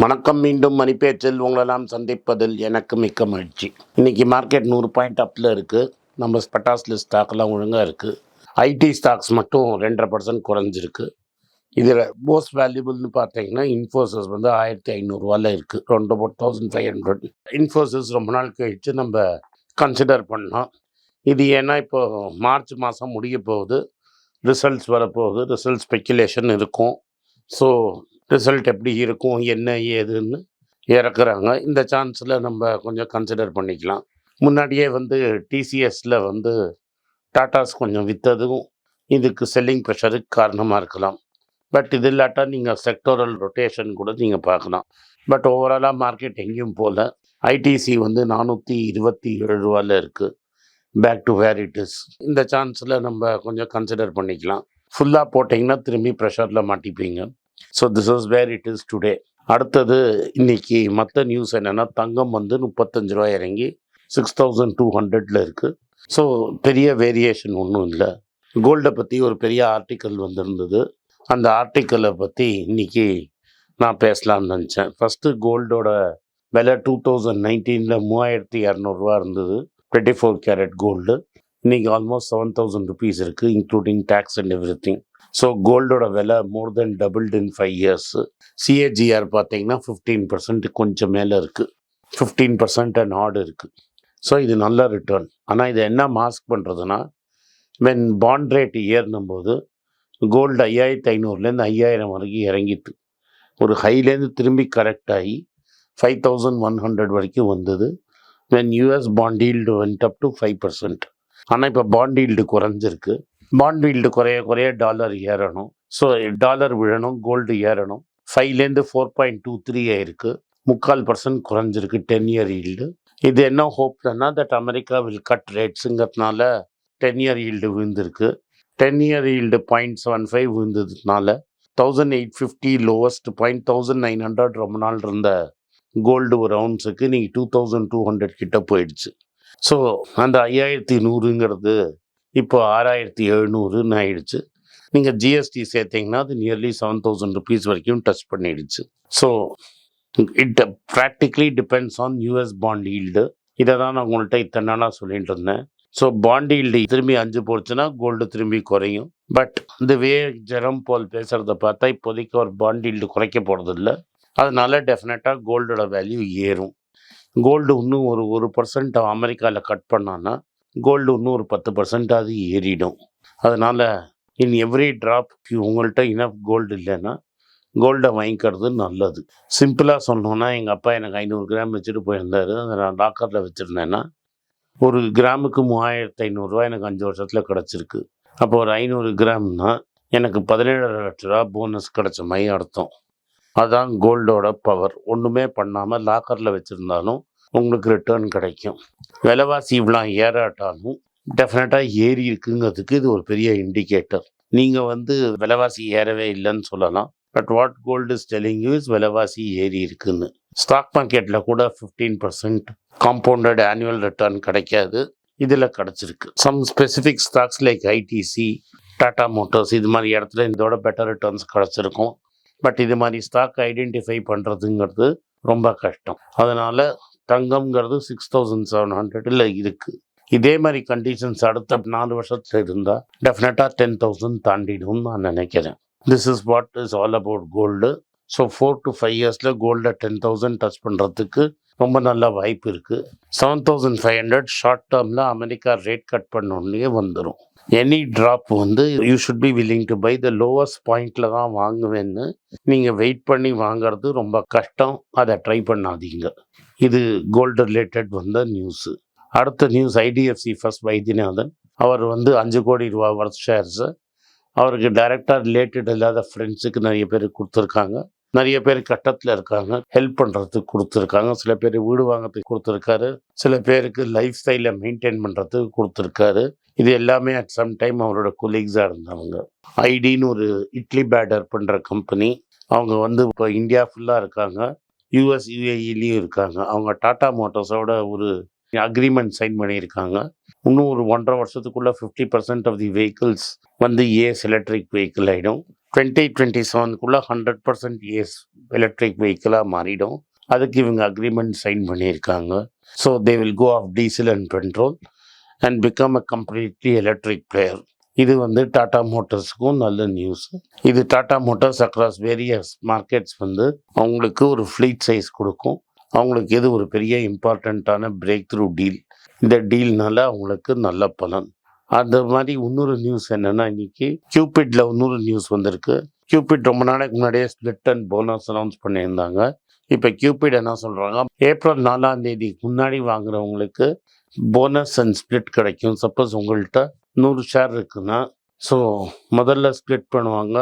வணக்கம் மீண்டும் மணிப்பேச்சில் உங்களெல்லாம் சந்திப்பதில் எனக்கு மிக்க மகிழ்ச்சி. இன்னைக்கு மார்க்கெட் நூறு பாயிண்ட் அப்பில் இருக்குது நம்ம ஸ்பட்டாஸில் ஸ்டாக்லாம் ஒழுங்காக இருக்குது ஐடி ஸ்டாக்ஸ் மட்டும் ரெண்டரை பர்சன்ட் குறைஞ்சிருக்கு. இதில் மோஸ்ட் வேல்யூபிள்னு பார்த்தீங்கன்னா இன்ஃபோசிஸ் வந்து ஆயிரத்தி ஐநூறுரூவாவில் இருக்குது ரெண்டு four thousand five hundred Infosys ரொம்ப நாள் கழித்து நம்ம கன்சிடர் பண்ணோம். இது ஏன்னா இப்போது மார்ச் மாதம் முடிய போகுது. ரிசல்ட்ஸ் வரப்போகுது. ரிசல்ட் ஸ்பெக்குலேஷன் இருக்கும். ஸோ ரிசல்ட் எப்படி இருக்கும் என்ன ஏதுன்னு இறக்குறாங்க. இந்த சான்ஸில் நம்ம கொஞ்சம் கன்சிடர் பண்ணிக்கலாம். முன்னாடியே வந்து டிசிஎஸில் வந்து டாட்டாஸ் கொஞ்சம் விற்றதும் இதுக்கு செல்லிங் ப்ரெஷருக்கு காரணமாக இருக்கலாம். பட் இது இல்லாட்டா நீங்கள் செக்டோரல் ரொட்டேஷன் கூட நீங்கள் பார்க்கலாம். பட் ஓவராலாக மார்க்கெட் எங்கேயும் போகல ஐடிசி வந்து நானூற்றி இருபத்தி ஏழு ரூபாயில் இருக்குது back to where it is இந்த சான்ஸில் நம்ம கொஞ்சம் கன்சிடர் பண்ணிக்கலாம். ஃபுல்லாக போட்டிங்கன்னா திரும்பி ப்ரெஷரில் மாட்டிப்பீங்க. So this is where it is today அடுத்தது இன்னைக்கு மற்ற நியூஸ் என்னென்னா தங்கம் வந்து முப்பத்தஞ்சு ரூபாய் இறங்கி சிக்ஸ் தௌசண்ட் டூ ஹண்ட்ரடில் இருக்குது ஸோ பெரிய வேரியேஷன் ஒன்றும் இல்லை. கோல்டை பற்றி ஒரு பெரிய ஆர்டிக்கல் வந்திருந்தது. அந்த ஆர்டிக்கலை பற்றி இன்னைக்கு நான் பேசலாம்னு நினச்சேன். ஃபஸ்ட்டு கோல்டோட விலை டூ தௌசண்ட் நைன்டீனில் மூவாயிரத்தி இரநூறுவா இருந்தது. டுவெண்ட்டி ஃபோர் கேரட் கோல்டு இன்றைக்கி ஆல்மோஸ்ட் செவன் தௌசண்ட் ருபீஸ் இருக்குது including tax and everything so கோல்டோட விலை more than doubled in five years CAGR பார்த்தீங்கன்னா ஃபிஃப்டீன் பர்சன்ட் கொஞ்சம் மேலே இருக்குது ஃபிஃப்டீன் பர்சன்ட் அண்ட் ஆடு இருக்குது ஸோ இது நல்ல ரிட்டர்ன் ஆனால் இதை என்ன மாஸ்க் பண்ணுறதுன்னா வென் பாண்ட் ரேட் ஏறினும் போது கோல்டு ஐயாயிரத்தி ஐநூறுலேருந்து ஐயாயிரம் வரைக்கும் இறங்கிட்டு ஒரு ஹைலேருந்து திரும்பி கரெக்ட் ஆகி ஃபைவ் தௌசண்ட் ஒன் ஹண்ட்ரட் வரைக்கும் வந்தது. When US bond yield went up to five percent ஆனால் இப்போ பாண்ட் ஈல்டு குறைஞ்சிருக்கு. பாண்ட் ஈல்டு குறைய குறைய டாலர் ஏறணும். ஸோ டாலர் விழணும் கோல்டு ஏறணும். ஃபைவ்லேருந்து ஃபோர் பாயிண்ட் டூ த்ரீ ஆயிருக்கு. முக்கால் பர்சன்ட் குறைஞ்சிருக்கு டென் இயர் ஈல்டு இது என்ன ஹோப்னா தட் அமெரிக்கா வில் கட் ரேட்ஸுங்கிறதுனால டென் இயர் ஈல்டு விழுந்திருக்கு. Ten year yield point seven five விழுந்ததுனால thousand eight fifty lowest point thousand nine hundred ரொம்ப நாள் இருந்த கோல்டு ஒரு அவுன்ஸுக்கு நீங்கள் டூ தௌசண்ட் டூ ஹண்ட்ரட் கிட்ட போயிடுச்சு. ஸோ அந்த ஐயாயிரத்தி நூறுங்கிறது இப்போ ஆறாயிரத்தி எழுநூறுன்னு ஆயிடுச்சு. நீங்கள் ஜிஎஸ்டி சேர்த்தீங்கன்னா அது நியர்லி செவன் தௌசண்ட் ருபீஸ் வரைக்கும் டச் பண்ணிடுச்சு. So it practically depends on US bond yield இதை தான் நான் உங்கள்கிட்ட இத்தனை நாளாக சொல்லிட்டு இருந்தேன். ஸோ பாண்ட் ஈல்டு திரும்பி அஞ்சு போச்சுன்னா கோல்டு திரும்பி குறையும். பட் இந்த வே ஜெரம் போல் பேசுகிறத பார்த்தா இப்போதைக்கு ஒரு பாண்ட் ஈல்டு குறைக்க போகிறதில்ல அதனால டெஃபினட்டாக கோல்டோட வேல்யூ ஏறும். கோல்டு இன்னும் ஒரு ஒரு பர்சன்ட் அமெரிக்காவில் கட் பண்ணான்னா கோல்டு இன்னும் ஒரு பத்து பர்சன்டாவது ஏறிடும். அதனால் இன் எவ்ரி ட்ராப் உங்கள்கிட்ட இனஃப் கோல்டு இல்லைன்னா கோல்டை வாங்கிக்கிறது நல்லது. சிம்பிளாக சொன்னோன்னா எங்கள் அப்பா எனக்கு ஐநூறு கிராம் வச்சுட்டு போயிருந்தாரு. அதை நான் லாக்கரில் வச்சுருந்தேன்னா ஒரு கிராமுக்கு மூவாயிரத்து ஐநூறுரூவா எனக்கு அஞ்சு வருஷத்தில் கிடச்சிருக்கு. அப்போ ஒரு ஐநூறு கிராம்னா எனக்கு பதினேழரை லட்ச ரூபா போனஸ் கிடச்ச மாதிரி அர்த்தம். அதான் கோல்டோட பவர். ஒன்றுமே பண்ணாமல் லாக்கரில் வச்சுருந்தாலும் உங்களுக்கு ரிட்டர்ன் கிடைக்கும். விலைவாசி இவ்வளோ ஏறாட்டாலும் டெஃபினட்டாக ஏறி இருக்குங்கிறதுக்கு இது ஒரு பெரிய இண்டிகேட்டர் நீங்கள் வந்து விலைவாசி ஏறவே இல்லைன்னு சொல்லலாம். But what gold is telling you is விலைவாசி ஏறி இருக்குன்னு. ஸ்டாக் மார்க்கெட்டில் கூட fifteen percent compounded annual return கிடைக்காது. இதில் கிடச்சிருக்கு. Some specific stocks like ITC Tata Motors இது மாதிரி இடத்துல இதோட பெட்டர் ரிட்டர்ன்ஸ் கிடச்சிருக்கும். பட் இது மாதிரி ஸ்டாக் ஐடென்டிஃபை பண்ணுறதுங்கிறது ரொம்ப கஷ்டம். அதனால் தங்கம்ங்கிறது சிக்ஸ் தௌசண்ட் செவன் ஹண்ட்ரடில் இருக்குது இதே மாதிரி கண்டிஷன்ஸ் அடுத்த நாலு வருஷத்தில் இருந்தால் டெஃபினட்டாக டென் தௌசண்ட் தாண்டிடும் நான் நினைக்கிறேன். This is what is all about gold so four to five இயர்ஸில் கோல்டை டென் தௌசண்ட் டச் பண்ணுறதுக்கு ரொம்ப நல்ல வாய்ப்பு இருக்குது seven thousand five hundred short டேர்மில் அமெரிக்கா ரேட் கட் பண்ணோடனே வந்துடும் எனி ட்ராப் வந்து you should be willing to buy the lowest பாயிண்டில் தான் வாங்குவேன்னு நீங்கள் வெயிட் பண்ணி வாங்குறது ரொம்ப கஷ்டம். அதை ட்ரை பண்ணாதீங்க. இது கோல்டு ரிலேட்டட் வந்த நியூஸு அடுத்த நியூஸ் ஐடிஎஃப்சி ஃபர்ஸ்ட் வைத்தியநாதன். அவர் வந்து அஞ்சு கோடி ரூபா ஒர்த் ஷேர்ஸை அவருக்கு டைரெக்டாக ரிலேட்டட் இல்லாத ஃப்ரெண்ட்ஸுக்கு நிறைய பேர் கொடுத்துருக்காங்க. நிறைய பேர் கட்டத்தில் இருக்காங்க. ஹெல்ப் பண்ணுறதுக்கு கொடுத்துருக்காங்க. சில பேர் வீடு வாங்கிறதுக்கு கொடுத்துருக்காரு. சில பேருக்கு லைஃப் ஸ்டைலை மெயின்டைன் பண்ணுறதுக்கு கொடுத்துருக்காரு. இது எல்லாமே அட் சம் டைம் அவரோட கொலீக்ஸாக இருந்தவங்க. ஐடின்னு ஒரு இட்லி பேடர் பண்ணுற கம்பெனி அவங்க வந்து இப்போ இந்தியா ஃபுல்லாக இருக்காங்க. யூஎஸ் யூஏஇலையும் இருக்காங்க. அவங்க டாடா மோட்டார்ஸோட ஒரு அக்ரிமெண்ட் சைன் பண்ணியிருக்காங்க. இன்னும் ஒரு ஒன்றரை வருஷத்துக்குள்ள fifty percent of the vehicles வந்து ஏஸ் எலக்ட்ரிக் வெஹிக்கிள் ஆகிடும் டுவெண்ட்டி டுவெண்ட்டி செவனுக்குள்ளே ஹண்ட்ரட் பர்சன்ட் ஏஸ் எலக்ட்ரிக் வெஹிக்கிளாக மாறிடும். அதுக்கு இவங்க அக்ரிமெண்ட் சைன் பண்ணியிருக்காங்க. So they will go off diesel and petrol and become a completely electric player இது வந்து டாடா மோட்டர்ஸுக்கும் நல்ல நியூஸ் இது Tata Motors across various markets வந்து அவங்களுக்கு ஒரு ஃப்ளீட் சைஸ் கொடுக்கும். அவங்களுக்கு இது ஒரு பெரிய இம்பார்ட்டண்ட்டான பிரேக் த்ரூ டீல் இந்த டீல்னால அவங்களுக்கு நல்ல பலன். அந்த மாதிரி இன்னொரு நியூஸ் என்னென்னா இன்னைக்கு கியூபிட்ல இன்னொரு நியூஸ் வந்திருக்கு. கியூபிட் ரொம்ப நாளைக்கு முன்னாடியே ஸ்பிளிட் அண்ட் போனஸ் அனௌன்ஸ் பண்ணியிருந்தாங்க. இப்போ கியூபிட் என்ன சொல்கிறாங்க ஏப்ரல் நாலாம் தேதி முன்னாடி வாங்குறவங்களுக்கு போனஸ் அண்ட் ஸ்பிளிட் கிடைக்கும். சப்போஸ் உங்கள்கிட்ட நூறு ஷேர் இருக்குன்னா ஸோ முதல்ல ஸ்பிளிட் பண்ணுவாங்க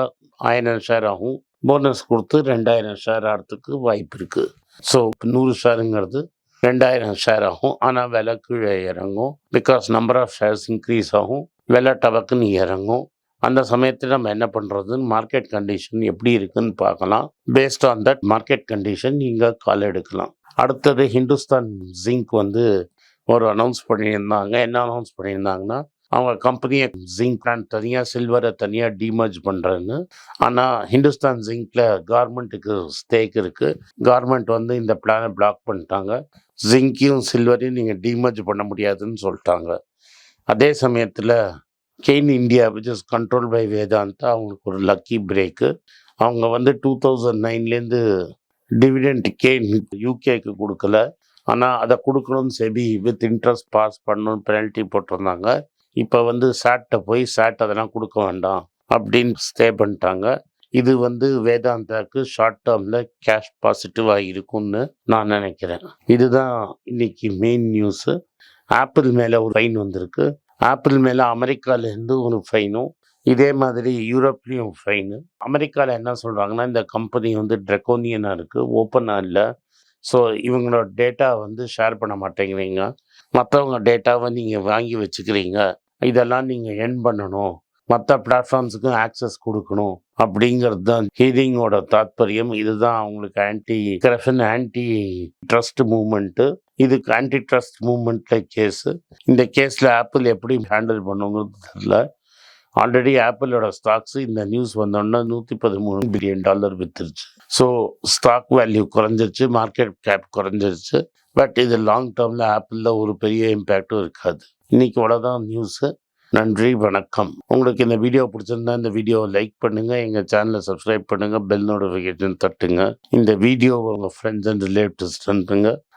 ஆயிரம் ஷேர் ஆகும். போனஸ் கொடுத்து ரெண்டாயிரம் ஷேர் ஆகிறதுக்கு வாய்ப்பு இருக்குது ஸோ நூறு ஷேருங்கிறது ரெண்டாயிரம் ஷேர் ஆகும். ஆனால் விலை கீழே இறங்கும். Because number of shares increase ஆகும். விலை டபக்குன்னு இறங்கும். அந்த சமயத்தில் நம்ம என்ன பண்ணுறதுன்னு மார்க்கெட் கண்டிஷன் எப்படி இருக்குன்னு பார்க்கலாம். Based on that market condition நீங்கள் கால் எடுக்கலாம். அடுத்தது ஹிந்துஸ்தான் ஜிங்க் வந்து ஒரு அனௌன்ஸ் பண்ணியிருந்தாங்க. என்ன அனௌன்ஸ் பண்ணியிருந்தாங்கன்னா அவங்க கம்பெனியை ஜிங்க் பிளான் தனியாக சில்வரை தனியாக டிமர்ஜ் பண்ணுறேன்னு ஆனால் ஹிந்துஸ்தான் ஜிங்கில் கவர்மெண்ட்டுக்கு ஸ்டேக் இருக்குது கவர்மெண்ட் வந்து இந்த பிளானை பிளாக் பண்ணிட்டாங்க. ஜிங்கையும் சில்வரையும் நீங்கள் டிமர்ஜ் பண்ண முடியாதுன்னு சொல்லிட்டாங்க. அதே சமயத்தில் Cairn India which is control by Vedanta அவங்களுக்கு ஒரு லக்கி பிரேக்கு அவங்க வந்து டூ தௌசண்ட் நைன்லேருந்து டிவிடெண்ட் கெயின் யூகேக்கு கொடுக்கல. ஆனால் அதை கொடுக்கணும்னு செபி வித் இன்ட்ரெஸ்ட் பாஸ் பண்ணணும்னு பெனல்ட்டி போட்டிருந்தாங்க. இப்போ வந்து சாட்டை போய் சாட் அதெல்லாம் கொடுக்க வேண்டாம் அப்படின்னு ஸ்டே பண்ணிட்டாங்க. இது வந்து வேதாந்தாக்கு ஷார்ட் டேர்மில் கேஷ் பாசிட்டிவாக இருக்கும்னு நான் நினைக்கிறேன். இதுதான் இன்னைக்கு மெயின் நியூஸு ஆப்பிள் மேலே ஒரு ஃபைன் வந்திருக்கு. ஆப்பிள் மேலே அமெரிக்காவிலேருந்து ஒரு ஃபைனும் இதே மாதிரி யூரோப்லேயும் ஃபைனு அமெரிக்காவில் என்ன சொல்கிறாங்கன்னா இந்த கம்பெனி வந்து ட்ரெக்கோனியனாக இருக்குது ஓப்பனாக இல்லை. ஸோ இவங்களோட டேட்டா வந்து ஷேர் பண்ண மாட்டேங்கிறீங்க. மற்றவங்க டேட்டாவை நீங்கள் வாங்கி வச்சுக்கிறீங்க. இதெல்லாம் நீங்கள் என் பண்ணணும். மற்ற பிளாட்ஃபார்ம்ஸுக்கும் ஆக்சஸ் கொடுக்கணும். அப்படிங்கிறது தான் ஹீதிங்கோட தாத்பரியம். இதுதான் அவங்களுக்கு anti corruption anti trust movement இதுக்கு ஆன்டி ட்ரஸ்ட் மூமெண்ட்டில் கேஸு இந்த கேஸில் ஆப்பிள் எப்படி ஹேண்டில் பண்ணுங்கிறது தெரியல. ஆல்ரெடி ஆப்பிளோட ஸ்டாக்ஸ் இந்த நியூஸ் வந்தோடனே நூற்றி பதிமூணு பில்லியன் டாலர் வித்துருச்சு. ஸோ ஸ்டாக் வேல்யூ குறைஞ்சிருச்சு மார்க்கெட் கேப் குறைஞ்சிருச்சு. பட் இது லாங் டேர்மில் ஆப்பிளில் ஒரு பெரிய இம்பேக்டும் இருக்காது. இன்னைக்கு அவ்வளோதான் நியூஸு நன்றி வணக்கம். உங்களுக்கு இந்த வீடியோ பிடிச்சிருந்தா இந்த வீடியோவை லைக் பண்ணுங்கள் எங்கள் சேனலை சப்ஸ்கிரைப் பண்ணுங்கள் பெல் நோட்டிஃபிகேஷன் தட்டுங்க. இந்த வீடியோவை உங்கள் ஃப்ரெண்ட்ஸ் அண்ட் ரிலேட்டிவ்ஸ் அனுப்புங்க.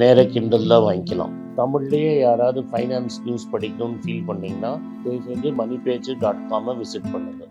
நேராக கிண்டலில் வாங்கிக்கலாம். தமிழ்லேயே யாராவது ஃபைனான்ஸ் நியூஸ் படிக்கணும்னு ஃபீல் பண்ணீங்கன்னா தயவு செஞ்சு மணி பேஜ் டாட் காமை விசிட் பண்ணுங்கள்